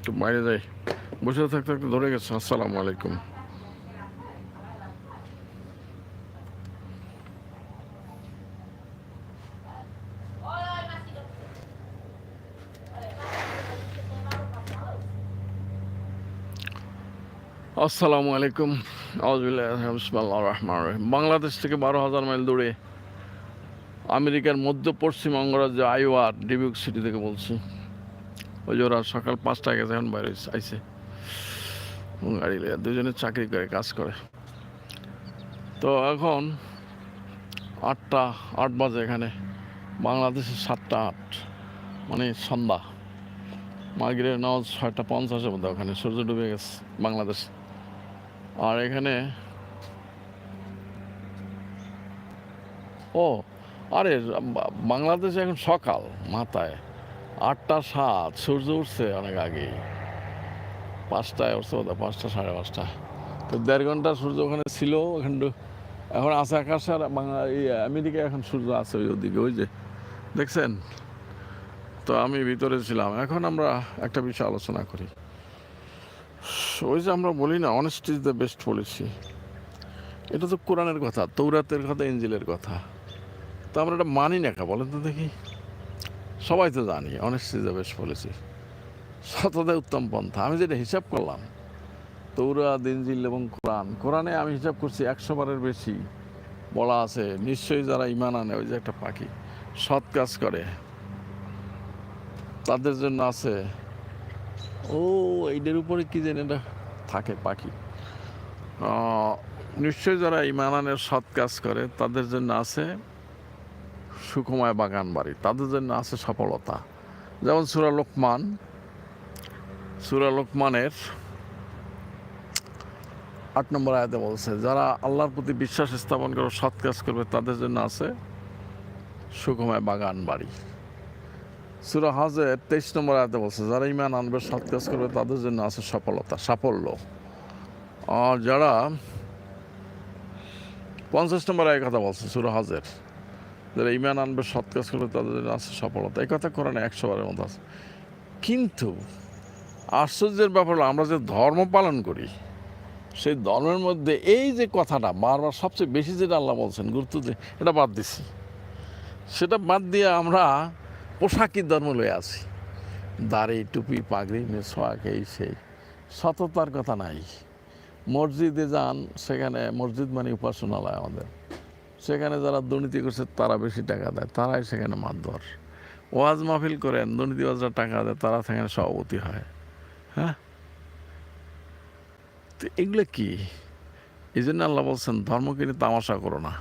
একটু বাইরে যাই। বসে থাকতে থাকতে ধরে গেছে। আসসালামু আলাইকুম। আসসালামু আলাইকুম। বাংলাদেশ থেকে বারো হাজার মাইল দূরে আমেরিকার মধ্য পশ্চিম অঙ্গরাজ্য আইওয়ার ডিবিউক সিটি থেকে বলছি। ওই যে ওরা সকাল পাঁচটায় গেছে, এখন বাইরে আইছে। গাড়ি দুজনে চাকরি করে, কাজ করে। তো এখন আটটা, আট বাজে এখানে। বাংলাদেশে সাতটা আট মানে সন্ধ্যা। মাগিরের নামাজ ছয়টা পঞ্চাশের মধ্যে ওখানে। সূর্য ডুবে গেছে বাংলাদেশ। আর এখানে ও, আরে, বাংলাদেশে এখন সকাল মাথায়। আটটা সাত, সূর্য উঠছে অনেক আগেই পাঁচটায় উঠছে বোধ পাঁচটা সাড়ে পাঁচটা। তো দেড় ঘণ্টা সূর্য ওখানে ছিল, ওখানে এখন আছে আকাশে আর বাংলা এই আমেরিকায় এখন সূর্য আছে ওই ওদিকে, ওই যে। দেখছেন? তো আমি ভিতরে ছিলাম। এখন আমরা একটা বিষয় আলোচনা করি। ওই যে আমরা বলি না honest is the best policy এটা তো কোরআনের কথা, তৌরাতের কথা, ইঞ্জিলের কথা। তো আমরা এটা মানি না কা বলেন তো দেখি। সবাই তো জানি honest is the best policy সততাই উত্তম পন্থা। আমি যেটা হিসাব করলাম, তৌরাত, ইঞ্জিল এবং কোরআন। কোরআনে আমি হিসাব করছি একশো বারের বেশি। বলা আছে, নিশ্চয়ই যারা ইমান আনে, ওই যে একটা পাখি, সৎ কাজ করে। তাদের জন্য আছে ও এইটার উপরে কি জানি এটা থাকে পাখি। আহ, নিশ্চয়ই যারা ইমানানের সৎ কাজ করে তাদের জন্য আছে সুকুমায় বাগান বাড়ি। তাদের জন্য আছে সফলতা। যেমন সুরা লোকমান সুরা লোকমানের আট নম্বর আয়াতে বলছে যারা আল্লাহর প্রতি বিশ্বাস স্থাপন করে সৎ কাজ করবে তাদের জন্য আছে সুকুমায় বাগান বাড়ি। সুরা হজের তেইশ নম্বর আয়াতে বলছে, যারা ইমান আনবে সৎ কাজ করবে, তাদের জন্য আছে সফলতা, সাফল্য। আর যারা পঞ্চাশ নম্বর আয় কথা বলছে, সুরা হজের, যারা ইমান আনবে সৎ কাজ করবে, তাদের জন্য আছে সফলতা। এই কথা করে না একশো বারের মতো আছে। কিন্তু আশ্চর্যের ব্যাপার হলো, আমরা যে ধর্ম পালন করি, সেই ধর্মের মধ্যে এই যে কথাটা বারবার সবচেয়ে বেশি যেটা আল্লাহ বলছেন, গুরুত্ব দিয়ে, এটা বাদ দিছি। সেটা বাদ দিয়ে আমরা পোশাকি ধর্ম লয়ে আছি। দাড়ি, টুপি, পাগড়ি, মেসোয়াক, এই সেই। সততার কথা নাই। মসজিদে যান, সেখানে মসজিদ মানে উপাসনালয় আমাদের। সেখানে যারা দুর্নীতি করছে, তারা বেশি টাকা দেয়, তারাই সেখানে মারধর। ওয়াজ মাহফিল করেন দুর্নীতি দুর্নীতিবাজরা টাকা দেয়, তারা সেখানে সভাপতি হয়। হ্যাঁ? তো এগুলো কি? এই জন্য আল্লাহ বলছেন, ধর্মকে নিয়ে তামাশা করো না।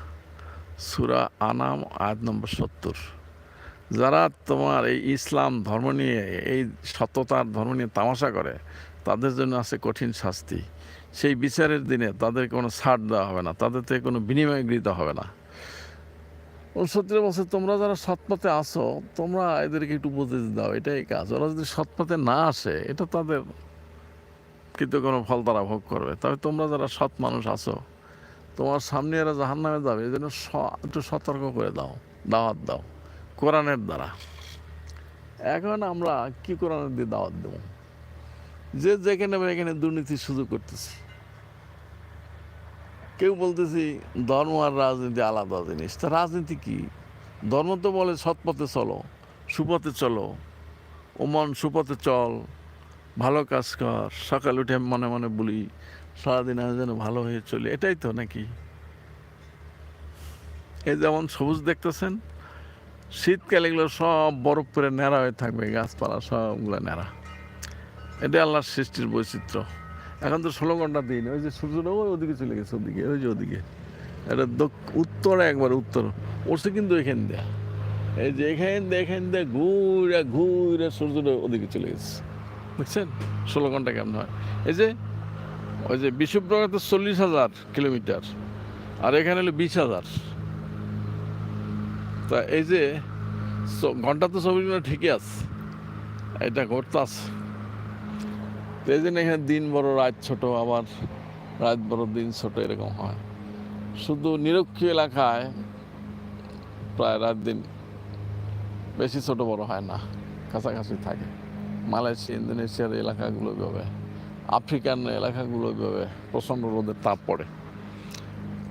সুরা আনাম, আয়াত নম্বর সত্তর। যারা তোমার এই ইসলাম ধর্ম নিয়ে, এই সত্যতার ধর্ম নিয়ে তামাশা করে, তাদের জন্য আছে কঠিন শাস্তি। সেই বিচারের দিনে তাদের কোনো ছাড় দেওয়া হবে না, তাদের থেকে কোনো বিনিময় গৃহীত হবে না। সত্যি বলছে, তোমরা যারা সৎপথে আসো তোমরা এদেরকে একটু উপদেশ দাও, এটাই কাজ। ওরা যদি সৎপথে না আসে, এটা তাদের কিন্তু কোনো ফল তারা ভোগ করবে। তবে তোমরা যারা সৎ মানুষ আছো, তোমার সামনে এরা জাহান নামে যাবে এই জন্য একটু সতর্ক করে দাও, দাওয়াত দাও। কোরআনের দ্বারা। এখন আমরা কি কোরআনের দিয়ে দাওয়াত দেব? যে যেখানে আমরা এখানে দুর্নীতির সুযোগ করতেছি। কেউ বলতেছি, ধর্ম আর রাজনীতি আলাদা জিনিস। তা রাজনীতি কি? ধর্ম তো বলে সৎপথে চলো, সুপথে চলো, ওমন সুপথে চল, ভালো কাজ কর, সকাল উঠে মনে মনে বলি, সারাদিন আমি যেন ভালো হয়ে চলি, এটাই তো নাকি? এই যেমন সবুজ দেখতেছেন শীতকালে এগুলো সব বরফ করে ন্যাড়া হয়ে থাকবে গাছপালা সবগুলো ন্যাড়া। এটাই আল্লাহর সৃষ্টির বৈচিত্র্য। এখন তো ষোলো ঘণ্টা দিন, ওই যে সূর্যটা ওই ওদিকে চলে গেছে ওদিকে, ওই যে ওদিকে। এটা উত্তরে একবার, উত্তর। উঠছে কিন্তু এখান দেয়া। এই যে এখান দিয়ে এখান দিয়ে ঘুরে ঘুরে সূর্যটা ওদিকে চলে গেছে। বুঝছেন? ষোলো ঘণ্টা কেমন হয়? এই যে, ওই যে বিশ্বপ্রগত চল্লিশ হাজার কিলোমিটার, আর এখানে হলো বিশ হাজার। তা এই যে ঘণ্টা তো চব্বিশ মিনিট ঠিকই আছে। এটা ঘটতে আছে তো এই জন্য এখানে দিন বড়, রাত ছোট, আবার রাত বড়, দিন ছোট এরকম হয়। শুধু নিরক্ষী এলাকায় প্রায় রাত দিন বেশি ছোট বড় হয় না, কাছাকাছি থাকে। মালয়েশিয়া, ইন্দোনেশিয়ার এলাকাগুলো এভাবে, আফ্রিকান এলাকাগুলো এভাবে প্রচণ্ড রোদের তাপ পড়ে।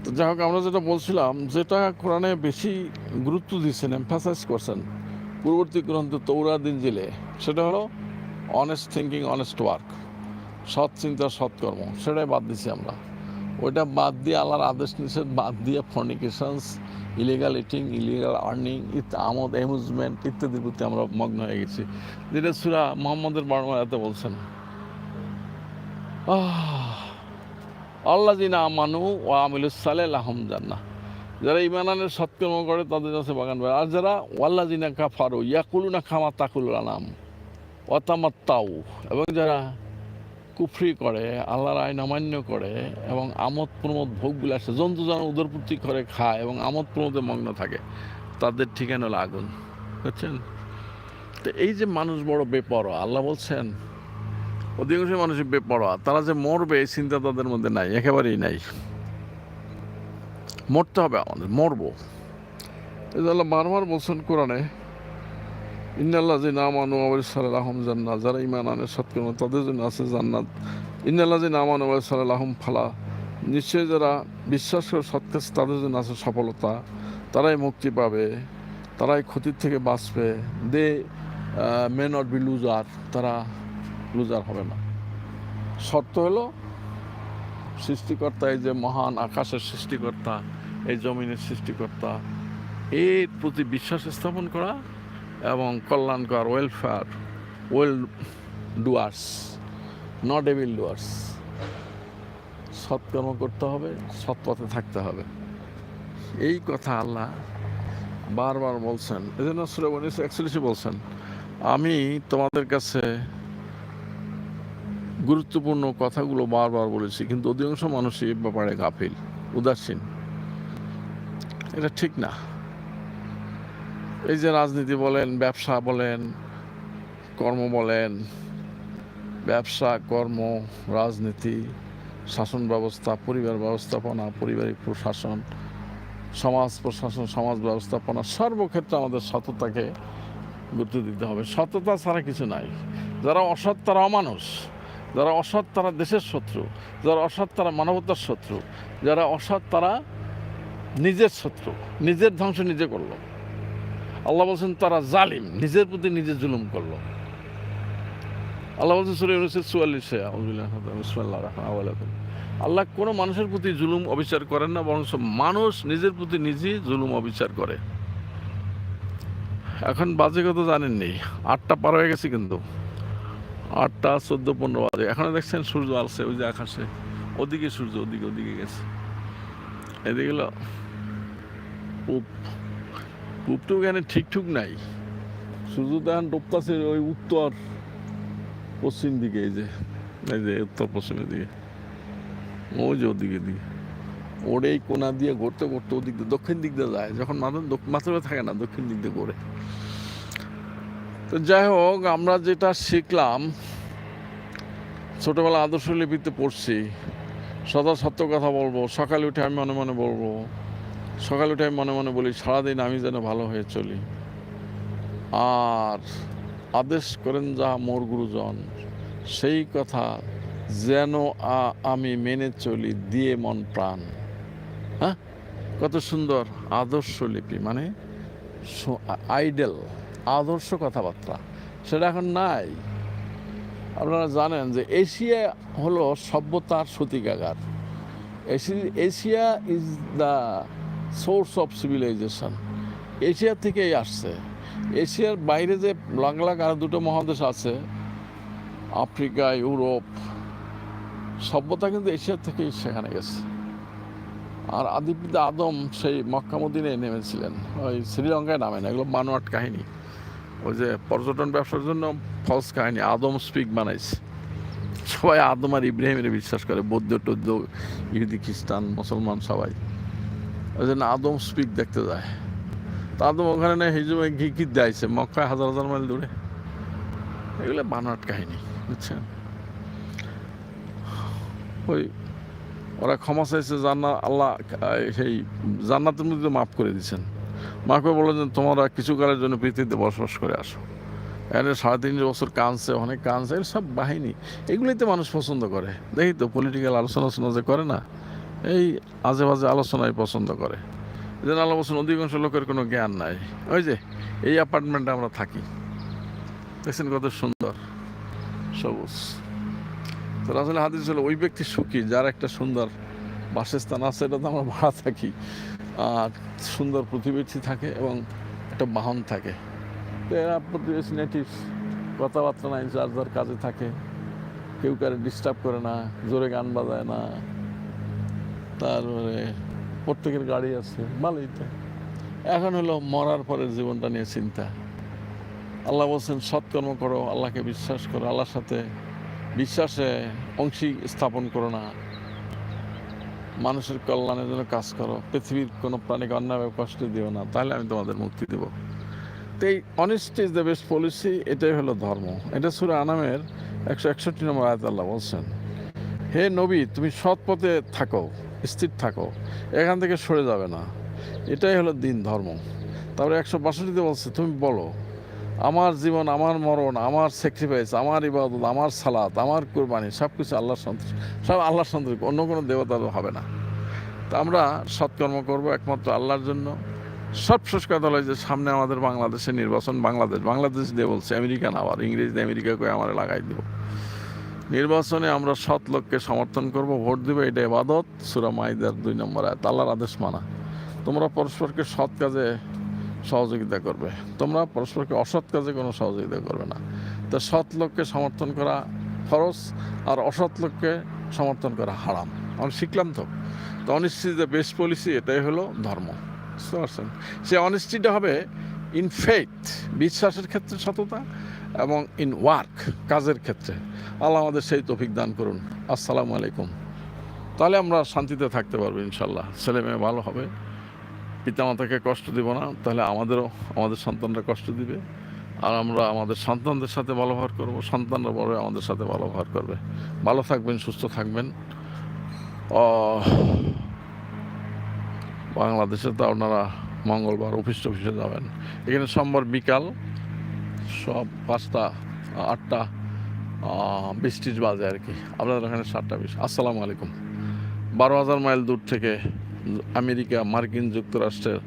যাই হোক আমরা যেটা বলছিলাম যেটা কোরআনে বেশি গুরুত্ব দিচ্ছেন এমফাসাইজ করছেন পূর্ববর্তী গ্রন্থ তৌরাত ইঞ্জিলে সেটা হলো অনেস্ট থিঙ্কিং অনেস্ট ওয়ার্ক সৎ চিন্তা সৎকর্ম সেটাই বাদ দিছি আমরা। ওইটা বাদ দিয়ে আল্লাহর আদেশ নিষেধ বাদ দিয়ে fornications illegal eating illegal earning আমোদ অ্যামিউজমেন্ট ইত্যাদির প্রতি আমরা মগ্ন হয়ে গেছি। যেটা সুরা মোহাম্মদের বারমারাতে বলছেন। আহ, আল্লাহ জিনা আমানু ও আমিলুসালে লাহম জান্না যারা ইমানানের সৎকর্ম করে, তাদের কাছে বাগান বাড়ে। আর যারা ওয়াল্লা জিনা কাফারু ইয়াকুলু না খামা তাকুল আনাম অতামাত তাউ এবং যারা কুফরি করে, আল্লাহর আইন অমান্য করে, এবং আমোদ প্রমোদ ভোগ বিলাসে, জন্তু যেন উদরপূর্তি করে খায়, এবং আমোদ প্রমোদে মগ্ন থাকে, তাদের ঠিকানা হলো আগুন। বুঝছেন? তো এই যে মানুষ বড় বেপরোয়া, আল্লাহ বলছেন অধিকাংশ মানুষই বেপরোয়া তারা যে মরবে, এই চিন্তা তাদের মধ্যে নাই, একেবারেই নাই। মরতে হবে আমাদের, মরবো। এই আল্লাহ বারবার বলছেন কোরআনে ইন্নাল্লাহ যে নাম আনু আহম জান্নাত, যারা ইমান আনে সৎকর্ম, তাদের জন্য আছে জান্নাত। ইন্নাল্লাহ যে নাম আনু আহম ফালা, নিশ্চয়ই যারা বিশ্বাস করে সৎকাজ তাদের জন্য আছে সফলতা। তারাই মুক্তি পাবে, তারাই ক্ষতির থেকে বাঁচবে। They may not be loser তারা লুজার হবে না। শর্ত হলো, সৃষ্টিকর্তা এই যে মহান আকাশের সৃষ্টিকর্তা, এই জমিনের সৃষ্টিকর্তা, এর প্রতি বিশ্বাস স্থাপন করা এবং কল্যাণকর welfare well doers not evil doers সৎকর্ম করতে হবে, সৎ পথে থাকতে হবে। এই কথা আল্লাহ বারবার বলছেন। এই জন্য সুরে একচল্লিশে বলছেন, আমি তোমাদের কাছে গুরুত্বপূর্ণ কথাগুলো বারবার বলেছি, কিন্তু অধিকাংশ মানুষই এ ব্যাপারে গাফিল, উদাসীন। এটা ঠিক না। এই যে রাজনীতি বলেন, ব্যবসা বলেন, কর্ম বলেন, ব্যবসা, কর্ম, রাজনীতি, শাসন ব্যবস্থা, পরিবার ব্যবস্থাপনা, পারিবারিক প্রশাসন, সমাজ প্রশাসন, সমাজ ব্যবস্থাপনা, সর্বক্ষেত্রে আমাদের সততাকে গুরুত্ব দিতে হবে। সততা ছাড়া কিছু নাই। যারা অসৎ তারা অমানুষ। যারা অসৎ তারা দেশের শত্রু, যারা অসৎ তারা মানবতার শত্রু, যারা অসৎ তারা নিজের শত্রু, নিজের ধ্বংস নিজে করল। আল্লাহ বলছেন, তারা জালিম, নিজের প্রতি নিজে জুলুম করল। আল্লাহ বলছেন চুয়াল্লিশে আল্লাহ কোনো মানুষের প্রতি জুলুম অবিচার করেন না বরং মানুষ নিজের প্রতি নিজেই জুলুম অবিচার করে। এখন বাজে কত জানেননি, আটটা পার হয়ে গেছে কিন্তু। আটটা, চোদ্দ, পনেরো বাজে। এখনও দেখছেন সূর্য আসছে, ওই যে আকাশে। ওদিকে সূর্য, ওদিকে ওদিকে গেছে। এদিকে হলো পূব পূবটু এখানে ঠিকঠুক নাই। সূর্য তো এখন ডুবতাছে ওই উত্তর, পশ্চিম দিকে, এই যে এই যে উত্তর, পশ্চিমের দিকে। ওই যে ওদিকে দিকে ওর এই কোনা দিয়ে ঘুরতে ঘুরতে ওদিক দিয়ে, দক্ষিণ দিক দিয়ে যায়। যখন মাথা মাথায় থাকে না, দক্ষিণ দিক দিয়ে ঘোরে। তো যাই হোক, আমরা যেটা শিখলাম ছোটবেলা আদর্শ লিপিতে পড়ছি। সদা সত্য কথা বলব, সকালে উঠে আমি মনে মনে বলব, সকালে উঠে আমি মনে মনে বলি, সারাদিন আমি যেন ভালো হয়ে চলি। আর আদেশ করেন যা মোর গুরুজন, সেই কথা যেন আমি মেনে চলি, দিয়ে মন প্রাণ। হ্যাঁ? কত সুন্দর আদর্শ লিপি মানে আইডেল, আদর্শ কথাবার্তা। সেটা এখন নাই। আপনারা জানেন যে এশিয়া হলো সভ্যতার সূতিকাগার। এশি- Asia is the source of civilisation Asia থেকেই আসছে। এশিয়ার বাইরে যে লাখ আর দুটো মহাদেশ আছে, আফ্রিকা, ইউরোপ, সভ্যতা কিন্তু এশিয়া থেকেই সেখানে গেছে। আর আদিপিতা আদম সেই মক্কামুদ্দিনে নেমেছিলেন। ওই শ্রীলঙ্কায় নামে না এগুলো মানোয়াট কাহিনী। ওই যে পর্যটন ব্যবসার জন্য ফলস কাহিনী আদম স্পিক বানাইছে। সবাই আদম আর ইব্রাহিমের বিশ্বাস করে, বৌদ্ধ, টৌদ্ধ, ইহুদি, খ্রিস্টান, মুসলমান সবাই। ওই জন্য আদম স্পিক দেখতে যায়। তা আদম ওখানে হিজুমে ঘি কি দেয়ছে মক্কায় হাজার হাজার মাইল দূরে। এগুলো বানোয়াট কাহিনী, বুঝছেন? ওই, ওরা ক্ষমা চাইছে, জান্নাত, আল্লাহ সেই, জান্নাতের মধ্যে মাফ করে দিয়েছেন। বললেন যে, তোমরা কিছু কালের জন্য পৃথিবীতে বসবাস করে আসো। সাড়ে তিনশো বছর কানছে অনেক কানছে এর সব বাহিনী। এগুলিতে মানুষ পছন্দ করে। দেখি তো পলিটিক্যাল আলোচনা আলোচনা যে করে না, এই আজে বাজে আলোচনায় পছন্দ করে। যেন আল্লাহ বলছেন অধিকাংশ লোকের কোনো জ্ঞান নাই। ওই যে, এই অ্যাপার্টমেন্টে আমরা থাকি। দেখছেন কত সুন্দর? সবুজ। তো আসলে হাদিস হলো ওই ব্যক্তি সুখী, যার একটা সুন্দর বাসস্থান আছে, এটা তো আমরা ভাড়া থাকি। আর সুন্দর প্রতিবেশী থাকে এবং একটা বাহন থাকে। এরা প্রতিবেশী নেটিভ কথাবার্তা নাই, যার যার কাজে থাকে। কেউ কারে ডিস্টার্ব করে না, জোরে গান বাজায় না। তারপরে প্রত্যেকের গাড়ি আছে, ভালোই তো। এখন হলো মরার পরের জীবনটা নিয়ে চিন্তা। আল্লাহ বলছেন, সৎকর্ম করো, আল্লাহকে বিশ্বাস করো, আল্লাহর সাথে বিশ্বাসে অংশী স্থাপন করো না। মানুষের কল্যাণের জন্য কাজ করো। পৃথিবীর কোনো প্রাণীকে অন্যায় কষ্ট দিও না, তাহলে আমি তোমাদের মুক্তি দেব। তো এই honesty is the best policy এটাই হলো ধর্ম। এটা সুরে আনামের একশো একষট্টি নম্বর আয়াত আল্লাহ বলছেন, হে নবী, তুমি সৎ পথে থাকো, স্থির থাকো, এখান থেকে সরে যাবে না। এটাই হলো দিন ধর্ম। তারপরে একশো বাষট্টিতে বলছে, তুমি বলো, আমার জীবন, আমার মরণ, আমার স্যাক্রিফাইস আমার ইবাদত, আমার সালাত, আমার কোরবানি সব কিছু আল্লাহর সন্তুষ্ট, সব আল্লাহর সন্তুষ্ট, অন্য কোনো দেবতা হবে না। তা আমরা সৎকর্ম করব একমাত্র আল্লাহর জন্য। সবশেষ কথা হলো যে সামনে আমাদের বাংলাদেশে নির্বাচন, বাংলাদেশ বাংলাদেশ দিয়ে বলছে, আমেরিকান আবার ইংরেজিতে আমেরিকা করে আমার লাগাই দেব। নির্বাচনে আমরা সৎ লোককে সমর্থন করব, ভোট দেবো, এটা এবাদত। সুরা মাইদার দুই নম্বর আয়াত, আল্লাহর আদেশ মানা। তোমরা পরস্পরকে সৎ কাজে সহযোগিতা করবে। তোমরা পরস্পরকে অসৎ কাজে কোনো সহযোগিতা করবে না। তো সৎ লোককে সমর্থন করা খরচ আর অসৎ লোককে সমর্থন করা হারাম। আমি শিখলাম তো। তো অনিশ্চিত বেস্ট পলিসি এটাই হলো ধর্ম। সে অনিশ্চিতটা হবে ইন ফেথ বিশ্বাসের ক্ষেত্রে সততা এবং ইন ওয়ার্ক কাজের ক্ষেত্রে। আল্লাহ আমাদের সেই তফিক দান করুন। আসসালামু আলাইকুম। তাহলে আমরা শান্তিতে থাকতে পারব ইনশাল্লাহ ছেলে মেয়ে ভালো হবে। পিতামাতাকে কষ্ট দিব না তাহলে আমাদেরও আমাদের সন্তানরা কষ্ট দিবে। আর আমরা আমাদের সন্তানদের সাথে ভালো ব্যবহার করব সন্তানরা বড় আমাদের সাথে ভালো ব্যবহার করবে। ভালো থাকবেন সুস্থ থাকবেন। আহ, বাংলাদেশে তো আপনারা মঙ্গলবার অফিস টফিসে যাবেন। এখানে সোমবার বিকাল সব পাঁচটা, আটটা বিশ বাজে আর কি। আপনাদের এখানে সাতটা বিশ আসসালামু আলাইকুম। বারো হাজার মাইল দূর থেকে আমেরিকা মার্কিন যুক্তরাষ্ট্রের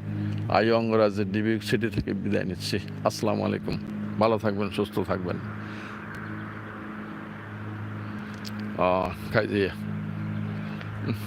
আই অঙ্গরাজ্যের ডিবিক সিটি থেকে বিদায় নিচ্ছি। আসসালামু আলাইকুম। ভালো থাকবেন, সুস্থ থাকবেন। খাই দিয়ে